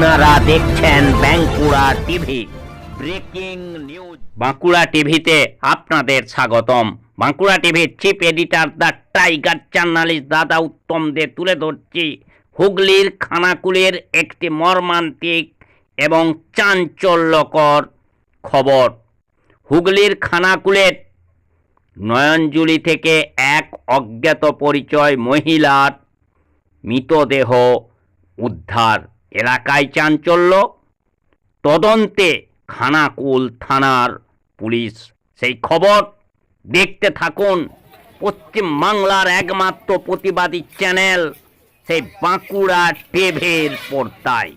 আপনারা দেখছেন Bankura TV. Breaking news. Bankura টিভিতে আপনাদের স্বাগতম। বাঁকুড়া টিভির chief editor the tiger journalist দাদা উত্তম দে তুলে ধরছি। হুগলির খানাকুলের একটি মর্মান্তিক এবং চাঞ্চল্যকর খবর। হুগলির খানাকুলের নয়নজুলি থেকে এক অজ্ঞাত পরিচয় মহিলার মৃতদেহ উদ্ধার। এলাকায় চাঞ্চল্য। তদন্তে খানাকুল থানার পুলিশ। সেই খবর দেখতে থাকুন। পশ্চিমবাংলার একমাত্র প্রতিবাদী চ্যানেল, সেই বাঁকুড়া টেভের পর্দায়।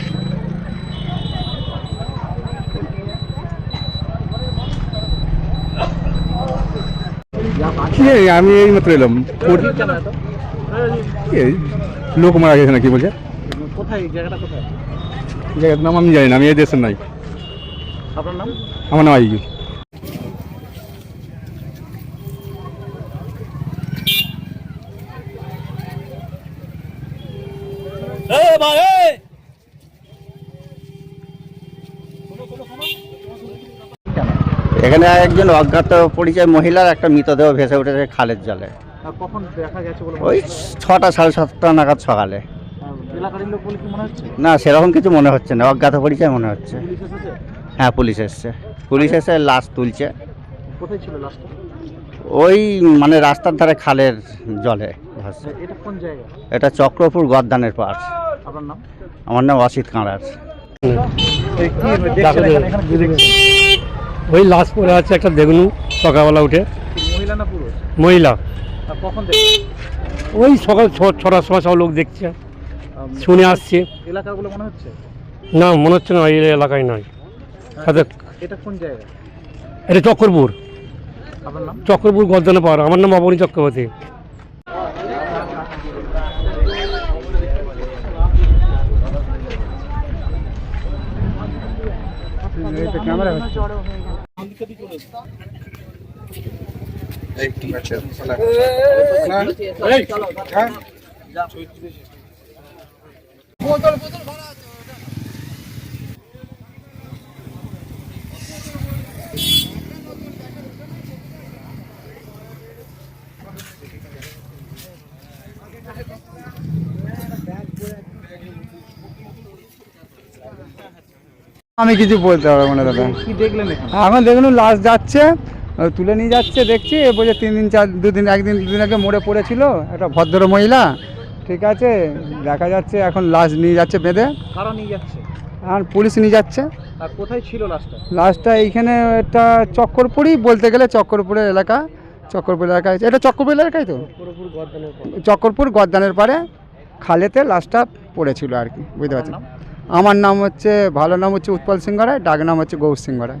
কি আমি এই মাত্র এলাম। এই লোক মারা গেছে নাকি বলছে? কোথায়? এই জায়গাটা কোথায়? জায়গার নাম আমি জানি না আমি এই দেশের নাই। আপনার নাম? আমার নাম আইজু এখানে একজন অজ্ঞাত পরিচয় মহিলার একটা মৃতদেহ ভেসে উঠেছে খালের জলে। কখন দেখা গেছে ওই ছটা সাড়ে সাতটা নাগাদ সকালে। না সেরকম কিছু মনে হচ্ছে না অজ্ঞাত পরিচয় মনে হচ্ছে। হ্যাঁ পুলিশ এসছে। পুলিশ এসে লাশ তুলছে। কোথায় ছিল লাস্টটা ওই মানে রাস্তার ধারে খালের জলে এটা চক্রপুর গদ্দানের পাশ আমার নাম অসিত কাঁড়ার। ওই লাশ পড়ে আছে একটা দেখুন সকালবেলা উঠে। মহিলা না পুরুষ? মহিলা। কখন ওই সকাল ছটার সময় সব লোক দেখছে শুনে আসছে। মনে হচ্ছে? না মনে হচ্ছে না এই এলাকায় নয়। এটা কোন জায়গা? এটা চক্রপুর। চক্রপুর গদ্দানে পাওয়ার আমার নাম অবনী চক্রবর্তী। বোতল বোতল ভরা আছে আমি কিছু বলতে পারব না দাদা। কি দেখলেন এখন? দেখুন লাশ যাচ্ছে তুলে নিয়ে যাচ্ছে দেখছি এ বলছে তিন দিন চার দুদিন একদিন দুদিন আগে মরে পড়েছিল একটা ভদ্র মহিলা ঠিক আছে দেখা যাচ্ছে এখন লাশ নিয়ে যাচ্ছে বেঁধে। কারা নিয়ে যাচ্ছে? আর পুলিশ নিয়ে যাচ্ছে। আর কোথায় ছিল লাস্টটা লাশটা এইখানে একটা চক্করপুরই বলতে গেলে চক্করপুরের এলাকা চক্করপুর এলাকায় এটা চক্করপুর এলাকায় তো? চক্করপুর গদ্দানের পারে খালেতে লাশটা পড়েছিল আর কি বুঝতে পারছেন? আমার নাম হচ্ছে, ভালো নাম হচ্ছে উৎপল সিং রায় ডাক নাম হচ্ছে গৌর সিং রায়